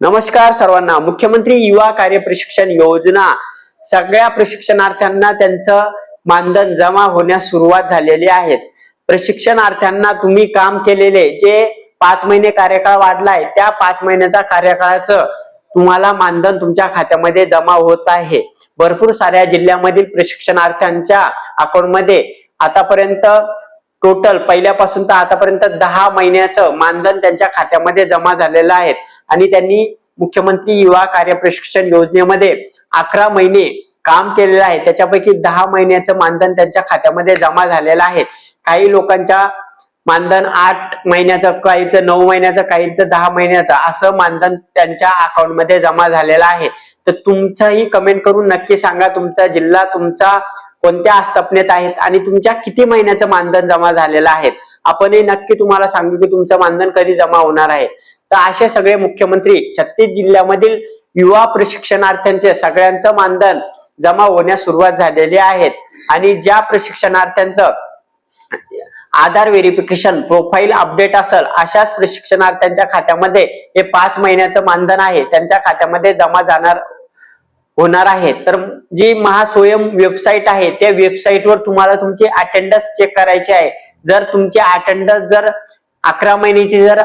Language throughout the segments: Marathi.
नमस्कार सर्वांना. मुख्यमंत्री युवा कार्य प्रशिक्षण योजना. सगळ्या प्रशिक्षणार्थ्यांना त्यांचं मानधन जमा होण्यास सुरुवात झालेली आहे. प्रशिक्षणार्थ्यांना तुम्ही काम केलेले जे पाच महिने कार्यकाळ वाढलाय त्या पाच महिन्याचा कार्यकाळाचं तुम्हाला मानधन तुमच्या खात्यामध्ये जमा होत आहे. भरपूर साऱ्या जिल्ह्यामधील प्रशिक्षणार्थ्यांच्या अकाउंटमध्ये आतापर्यंत टोटल पहिल्यापासून तर आतापर्यंत दहा महिन्याचं मानधन त्यांच्या खात्यामध्ये जमा झालेलं आहे. आणि त्यांनी मुख्यमंत्री युवा कार्य प्रशिक्षण योजनेमध्ये अकरा महिने काम केलेलं आहे. त्याच्यापैकी दहा महिन्याचं मानधन त्यांच्या खात्यामध्ये जमा झालेलं आहे. काही लोकांच्या मानधन आठ महिन्याचं काहीचं नऊ महिन्याचं काहीचं दहा महिन्याचं असं मानधन त्यांच्या अकाउंटमध्ये जमा झालेलं आहे. तर तुमचंही कमेंट करून नक्की सांगा. तुमचा जिल्हा तुमचा कोणत्या आस्थापनेत आहेत आणि तुमच्या किती महिन्याचं मानधन जमा झालेलं आहे? आपणही नक्की तुम्हाला सांगू की तुमचं मानधन कधी जमा होणार आहे. तर असे सगळे मुख्यमंत्री छत्तीस जिल्ह्यामधील युवा प्रशिक्षणार्थ्यांचे सगळ्यांचं मानधन जमा होण्यास सुरुवात झालेली आहेत. आणि ज्या प्रशिक्षणार्थ्यांचं आधार व्हेरिफिकेशन प्रोफाईल अपडेट असेल अशाच प्रशिक्षणार्थ्यांच्या खात्यामध्ये हे पाच महिन्याचं मानधन आहे. त्यांच्या खात्यामध्ये जमा जाणार होणार आहे. तर जी महास्वयं वेबसाईट आहे त्या वेबसाईटवर तुम्हाला तुमची अटेंडन्स चेक करायची आहे. जर तुमची अटेंडन्स जर अकरा महिन्याची जर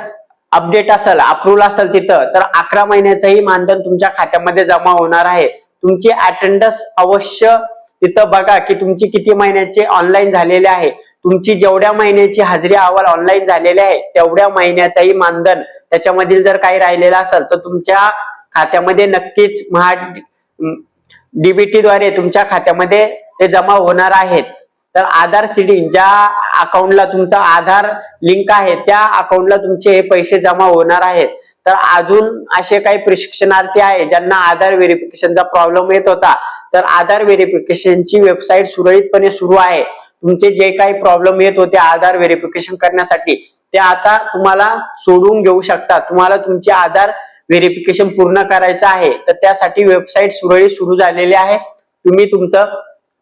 अपडेट असेल अप्रूव्हल असेल तिथं तर अकरा महिन्याचंही मानधन तुमच्या खात्यामध्ये जमा होणार आहे. तुमची अटेंडन्स अवश्य तिथं बघा की तुमची किती महिन्याचे ऑनलाईन झालेले आहे. तुमची जेवढ्या महिन्याची हजेरी अहवाल ऑनलाईन झालेले आहे तेवढ्या महिन्याचाही मानधन त्याच्यामधील जर काही राहिलेलं असेल तर तुमच्या खात्यामध्ये नक्कीच महा डीबीटी द्वारे तुमच्या खात्यामध्ये ते जमा होणार आहेत. तर आधार सीडिंग ज्या अकाउंटला तुमचा आधार लिंक आहे त्या अकाउंटला तुमचे हे पैसे जमा होणार आहेत. तर अजून असे काही प्रशिक्षणार्थी आहे ज्यांना आधार व्हेरिफिकेशनचा प्रॉब्लेम येत होता. तर आधार व्हेरिफिकेशनची वेबसाईट सुरळीतपणे सुरू आहे. तुमचे जे काही प्रॉब्लेम येत होते आधार व्हेरिफिकेशन करण्यासाठी ते आता तुम्हाला सोडून घेऊ शकता. तुम्हाला तुमचे आधार व्हेरिफिकेशन पूर्ण करायचं आहे तर त्यासाठी वेबसाईट सुरळीत सुरू झालेली आहे. तुम्ही तुमचं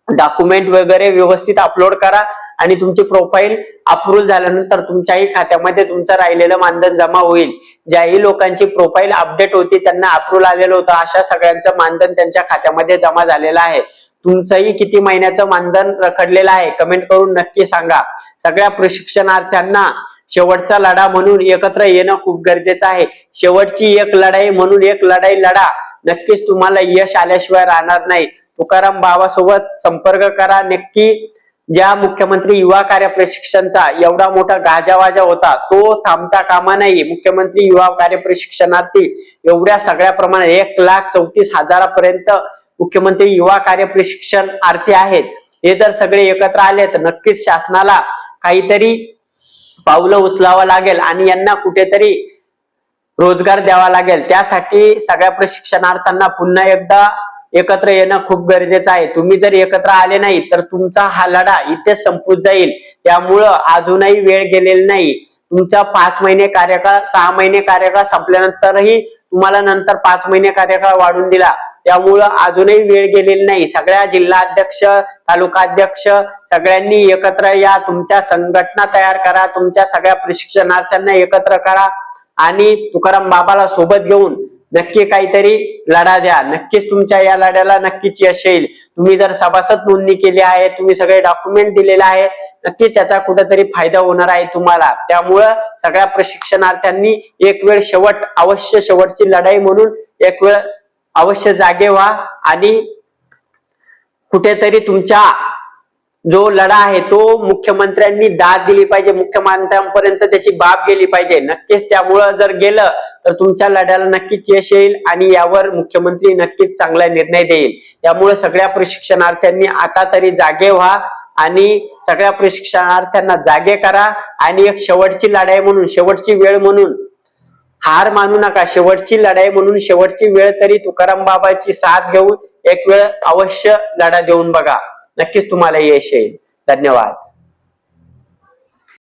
डॉक्युमेंट वगैरे व्यवस्थित अपलोड करा आणि तुमची प्रोफाईल अप्रूव्ह झाल्यानंतर तुमच्याही खात्यामध्ये तुमचं राहिलेलं मानधन जमा होईल. ज्याही लोकांची प्रोफाईल अपडेट होती त्यांना अप्रूव्ह आलेलं होतं अशा सगळ्यांचं मानधन त्यांच्या खात्यामध्ये जमा झालेलं आहे. तुमचंही किती महिन्याचं मानधन रखडलेलं आहे कमेंट करून नक्की सांगा. सगळ्या प्रशिक्षणार्थ्यांना शेवटचा लढा म्हणून एकत्र येणं खूप गरजेचं आहे. शेवटची एक लढाई म्हणून एक लढाई लढा. नक्कीच तुम्हाला यश आल्याशिवाय राहणार नाही. तुकाराम बाबासोबत संपर्क करा. नक्की ज्या मुख्यमंत्री युवा कार्य प्रशिक्षणचा एवढा मोठा गाजावाजा होता तो थांबता कामा नाही. मुख्यमंत्री युवा कार्य प्रशिक्षणार्थी एवढ्या सगळ्या प्रमाणात एक लाख चौतीस हजारापर्यंत मुख्यमंत्री युवा कार्य प्रशिक्षण आर्थी आहेत. हे जर सगळे एकत्र आले तर नक्कीच शासनाला काहीतरी पावलं उचलावं लागेल आणि यांना कुठेतरी रोजगार द्यावा लागेल. त्यासाठी सगळ्या प्रशिक्षणार्थांना पुन्हा एकदा एकत्र येणं खूप गरजेचं आहे. तुम्ही जर एकत्र आले नाही तर तुमचा हा लढा इथे संपून जाईल. त्यामुळं अजूनही वेळ गेलेली नाही. तुमचा पाच महिने कार्यकाळ सहा महिने कार्यकाळ संपल्यानंतरही तुम्हाला नंतर पाच महिने कार्यकाळ वाढून दिला. त्यामुळं अजूनही वेळ गेलेली नाही. सगळ्या जिल्हाध्यक्ष तालुका अध्यक्ष सगळ्यांनी एकत्र या. तुमच्या संघटना तयार करा. तुमच्या सगळ्या प्रशिक्षणार्थ्यांना एकत्र करा. आणि तुकाराम बाबाला सोबत घेऊन नक्की काहीतरी लढा द्या. नक्कीच तुमच्या या लढ्याला नक्कीच यश येईल. तुम्ही जर सभासद नोंदणी केली आहे तुम्ही सगळे डॉक्युमेंट दिलेले आहे नक्कीच त्याचा कुठेतरी फायदा होणार आहे तुम्हाला. त्यामुळं सगळ्या प्रशिक्षणार्थ्यांनी एक वेळ शेवट अवश्य शेवटची लढाई म्हणून एक वेळ अवश्य जागे व्हा आणि कुठेतरी तुमच्या जो लढा आहे तो मुख्यमंत्र्यांनी दाद दिली पाहिजे मुख्यमंत्र्यांपर्यंत त्याची बाब गेली पाहिजे. नक्कीच त्यामुळं जर गेलं तर तुमच्या लढ्याला नक्कीच यश येईल आणि यावर मुख्यमंत्री नक्कीच चांगला निर्णय देईल. त्यामुळे सगळ्या प्रशिक्षणार्थ्यांनी आता तरी जागे व्हा आणि सगळ्या प्रशिक्षणार्थ्यांना जागे करा आणि एक शेवटची लढाई म्हणून शेवटची वेळ म्हणून हार मानू नका. शेवटची लढाई म्हणून शेवटची वेळ तरी तुकाराम बाबाची साथ घेऊन एक वेळ अवश्य लढा देऊन बघा. नक्कीच तुम्हाला यश येईल. धन्यवाद.